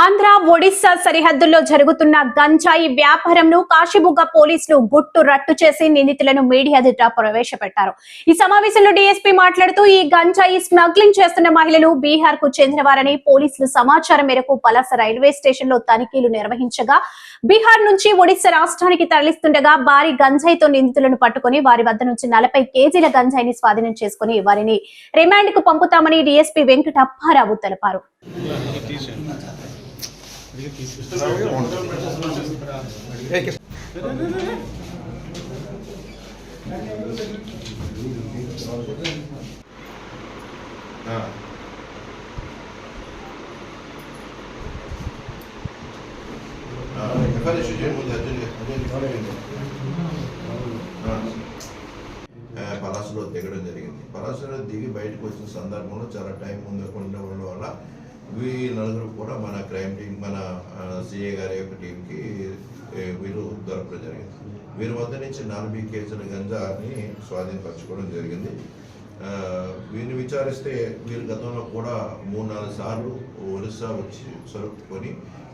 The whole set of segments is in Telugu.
ఆంధ్ర ఒడిశా సరిహద్దుల్లో జరుగుతున్న గంజాయి వ్యాపారంను కాశీబుగ్గ పోలీసులు గుట్టు రట్టు చేసి నిందితులను మీడియా ఎదుట ప్రవేశపెట్టారు. ఈ సమావేశంలో డీఎస్పీ మాట్లాడుతూ ఈ గంజాయి స్మగ్లింగ్ చేస్తున్న మహిళలు బీహార్కు చెందినవారని పోలీసులు సమాచారం మేరకు పలాస రైల్వే స్టేషన్లో తనిఖీలు నిర్వహించగా బీహార్ నుంచి ఒడిశా రాష్ట్రానికి తరలిస్తుండగా భారీ గంజాయితో నిందితులను పట్టుకుని వారి వద్ద నుంచి నలభై కేజీల గంజాయిని స్వాధీనం చేసుకుని వారిని రిమాండ్కు పంపుతామని డీఎస్పీ వెంకటప్పారావు తెలిపారు. ఆ. ఆ, ఎక్కడ ఇష్యూ చేయండి పలాసలో దిగడం జరిగింది పలాసలో దిగి బయటకు వచ్చిన సందర్భంలో చాలా టైం ముందు ఉండడం వల్ల వీ నలుగురు కూడా మన క్రైమ్ టీం మన సిఏ గారి యొక్క టీంకి వీళ్ళు వీరు దొరకడం జరిగింది. వీరి వద్ద నుంచి నలభై కేసుల గంజాని స్వాధీనపరచుకోవడం జరిగింది. వీరిని విచారిస్తే వీరు గతంలో కూడా మూడు నాలుగు సార్లు ఒరిస్సా వచ్చి సరుకుకొని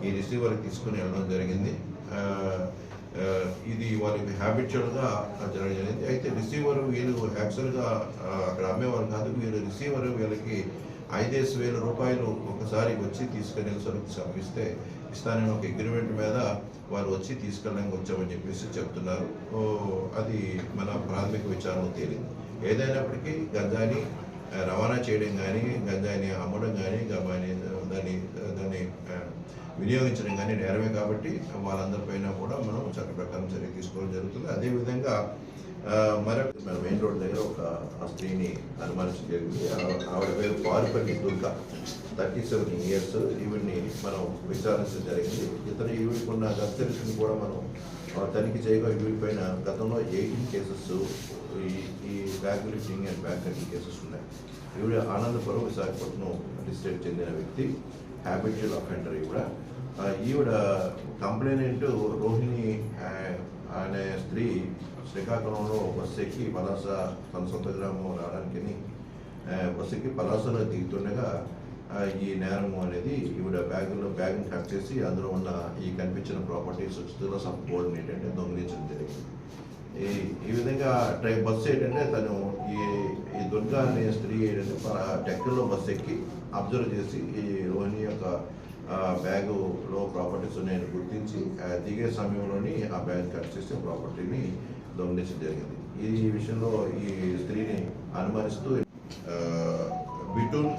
ఈ రిసీవర్కి తీసుకుని వెళ్ళడం జరిగింది. ఇది వాళ్ళకి హ్యాబిచువల్గా జరగడం జరిగింది. అయితే రిసీవర్ వీళ్ళు యాక్చువల్గా అక్కడ అమ్మేవారు కాదు వీళ్ళు రిసీవర్ వీళ్ళకి ఐదేసి వేల రూపాయలు ఒకసారి వచ్చి తీసుకునే సరుకు పంపిస్తే ఇస్తానని ఒక అగ్రిమెంట్ మీద వారు వచ్చి తీసుకెళ్ళడానికి వచ్చామని చెప్పేసి చెప్తున్నారు. అది మన ప్రాథమిక విచారణ తేలింది. ఏదైనప్పటికీ గంజాని రవాణా చేయడం కానీ గంజాయిని అమ్మడం కానీ గంజాయిని దాన్ని దాన్ని వినియోగించడం కానీ నేరమే కాబట్టి వాళ్ళందరిపైన కూడా మనం చట్ట ప్రకారం చర్య తీసుకోవడం జరుగుతుంది. అదేవిధంగా మరొక మెయిన్ రోడ్ దగ్గర ఒక ఆ స్త్రీని అనుమానించడం జరిగింది. ఆవిడ పేరు Parupalli Durga. Thirty seven years ఈవిడ్ని మనం విచారించడం జరిగింది. ఇతను ఈవిడికున్న గస్తరిని కూడా మనం తనిఖీ చేయగా ఈవిడి పైన గతంలో ఎయిటీన్ కేసెస్ ఈ ఈ bag lifting and bag cutting cases ఉన్నాయి. ఈవిడ ఆనందపురం విశాఖపట్నం డిస్ట్రిక్ట్ చెందిన వ్యక్తి హ్యాబిచువల్ అఫెండర్ ఈవిడ. ఈవిడ కంప్లైనెంట్ రోహిణి అనే స్త్రీ శ్రీకాకుళంలో బస్సు ఎక్కి పలాస తన సొంత గ్రామం రావడానికి బస్సు ఎక్కి పలాసలో దిగుతుండగా ఈ నేరం అనేది ఈవిడ బ్యాగులో బ్యాగ్ని కట్ చేసి అందులో ఉన్న ఈ కనిపించిన ప్రాపర్టీస్ తులస్ ఆఫ్ గోల్డ్ ఏంటంటే దొంగిలించడం జరిగింది. ఈ ఈ విధంగా ట్రై బస్సు ఏంటంటే తను ఈ ఈ దుర్గా అనే స్త్రీ ఏంటంటే టెక్కల్లో బస్సు ఎక్కి అబ్జర్వ్ చేసి ఈ రోహిణి యొక్క బ్యాగులో ప్రాపర్టీస్ ఉన్నాయని గుర్తించి దిగే సమయంలోని ఆ బ్యాగ్ కట్ చేసి ప్రాపర్టీని దొంగిలించడం జరిగింది. ఈ విషయంలో ఈ స్త్రీని అనుమానిస్తూ బిటూన్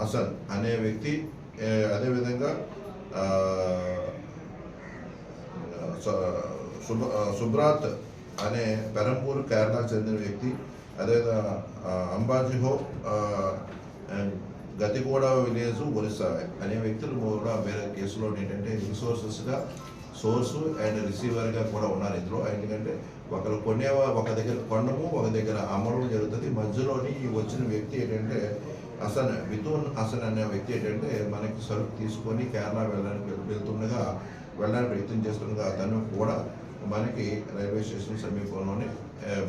హసన్ అనే వ్యక్తి అదేవిధంగా సుబ్రాత్ అనే పెరంపూర్ కేరళకు చెందిన వ్యక్తి అదేవిధంగా ఆ, అంబాజీహో అండ్ గతిగూడ విలేజ్ ఒరిస్సా. అనే వ్యక్తులు కూడా వేరే కేసులో ఏంటంటే రిసోర్సెస్గా సోర్సు అండ్ రిసీవర్గా కూడా ఉన్నారు ఇందులో. ఎందుకంటే ఒకరు కొనేవా ఒక దగ్గర కొనము ఒక దగ్గర అమ్మడం జరుగుతుంది. మధ్యలోని వచ్చిన వ్యక్తి ఏంటంటే అసన్ మిథున్ అసన్ అనే వ్యక్తి ఏంటంటే మనకి సరుకు తీసుకొని కేరళ వెళ్ళడానికి వెళ్తుండగా వెళ్ళడానికి ప్రయత్నం చేస్తుండగా అతను కూడా మనకి రైల్వే స్టేషన్ సమీపంలోనే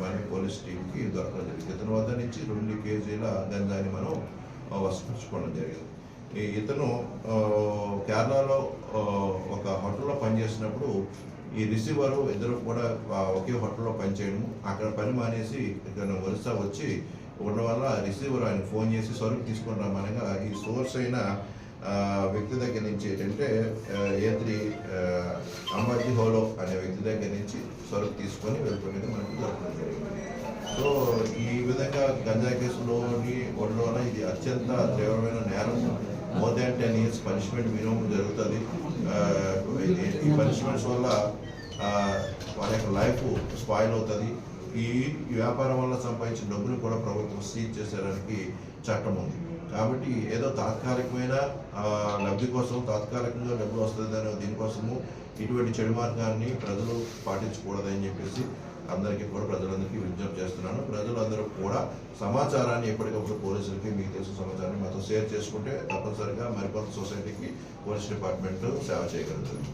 మన మనకి పోలీస్ టీంకి దొరకడం జరిగింది. ఇతని వద్ద నుంచి రెండు కేజీల గంజాయిని మనం ఆ, జరిగింది. ఈ ఇతను కేరళలో ఒక హోటల్లో పనిచేసినప్పుడు ఈ రిసీవరు ఇద్దరు కూడా ఒకే హోటల్లో పనిచేయడము అక్కడ పని మానేసి ఇతను ఒరిస్సా వచ్చి ఉండడం వల్ల రిసీవర్ ఆయన ఫోన్ చేసి సరుకు తీసుకుని రమ్మనగా ఈ సోర్స్ అయిన వ్యక్తి దగ్గర నుంచి ఏంటంటే ఏత్రి అంబాజీ హోలో అనే వ్యక్తి దగ్గర నుంచి సరుకు తీసుకొని వెళ్తున్నది మనకు దొరకడం జరిగింది. సో ఈ విధంగా గంజా కేసులోని ఒళ్ళోన ఇది అత్యంత తీవ్రమైన నేరం. More than ten years punishment minimum జరుగుతుంది. ఈ పనిష్మెంట్స్ వల్ల వాళ్ళ యొక్క లైఫ్ స్పాయిల్ అవుతుంది. ఈ ఈ వ్యాపారం వల్ల సంపాదించిన డబ్బుని కూడా ప్రభుత్వం సీజ్ చేసేదానికి చట్టం ఉంది. కాబట్టి ఏదో తాత్కాలికమైన లబ్ధి కోసం తాత్కాలికంగా డబ్బులు వస్తుంది అనే దీనికోసము ఇటువంటి చెడు మార్గాన్ని ప్రజలు పాటించకూడదని చెప్పేసి అందరికీ కూడా ప్రజలందరికీ విజ్ఞప్తి చేస్తున్నాను. ప్రజలందరూ కూడా సమాచారాన్ని ఎప్పటికప్పుడు పోలీసులకి మీకు తెలిసిన సమాచారాన్ని మాతో షేర్ చేసుకుంటే తప్పనిసరిగా మరికొంత సొసైటీకి పోలీస్ డిపార్ట్మెంట్ సేవ చేయగలుగుతుంది.